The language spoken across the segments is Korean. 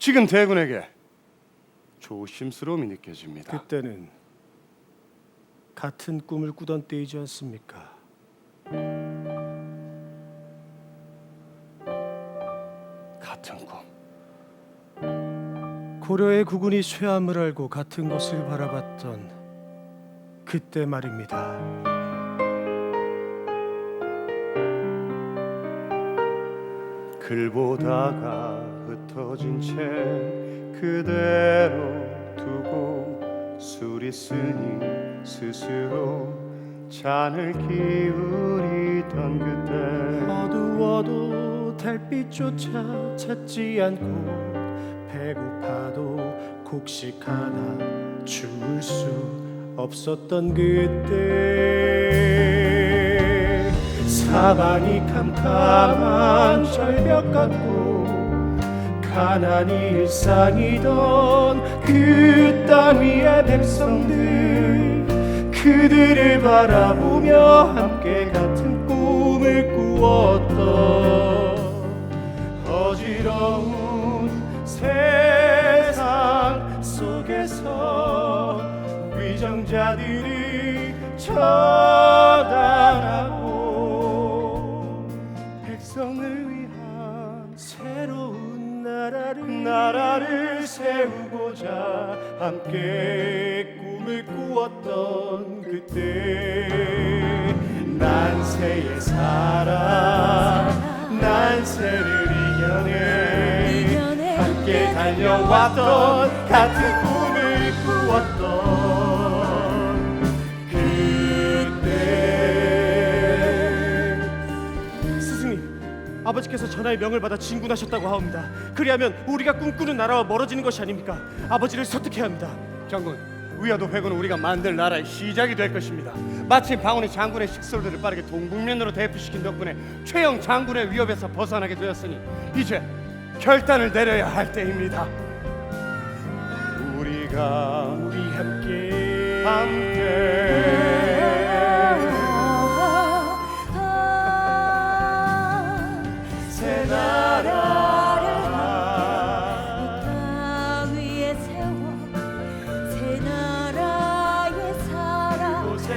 지금 대군에게 조심스러움이 느껴집니다. 그때는 같은 꿈을 꾸던 때이지 않습니까? 같은 꿈. 고려의 국군이 쇠함을 알고 같은 것을 바라봤던 그때 말입니다. 글 보다가 흩어진 채 그대로 두고 술이 쓰니 스스로 잔을 기울이던 그때 어두워도 달빛조차 찾지 않고 배고파도 곡식 하나 주울 수 없었던 그때 사방이 캄캄한 절벽 같고 가난이 일상이던 그 땅 위의 백성들 그들을 바라보며 함께 같은 꿈을 꾸었던 어지러운 세상 속에서 위정자들이 처단하고 나라를 세우고자 함께 꿈을 꾸었던 그때 난세의 사랑 난세를 이겨내 이겨내 함께 달려왔던 같은 아버지께서 전하의 명을 받아 진군하셨다고 하옵니다 그리하면 우리가 꿈꾸는 나라와 멀어지는 것이 아닙니까 아버지를 설득해야 합니다 장군 위화도 회군은 우리가 만들 나라의 시작이 될 것입니다. 마침 방원이 장군의 식솔들을 빠르게 동국면으로 대피시킨 덕분에 최영 장군의 위협에서 벗어나게 되었으니 이제 결단을 내려야 할 때입니다. 우리가 우리 함께 함께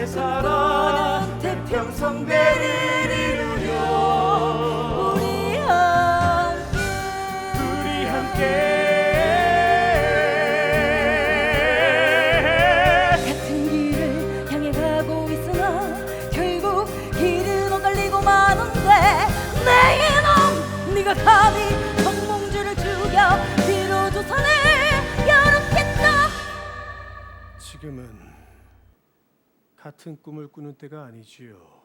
사랑. 태평성대를 이루려 우리 함께. 우리 함께. 같은 길을 향해 가고 있으나 결국 길은 엇갈리고 마는데 내 이놈 네가 감히 정몽주를 죽여 뒤로 조선을 열었겠다. 지금은 같은 꿈을 꾸는 때가 아니지요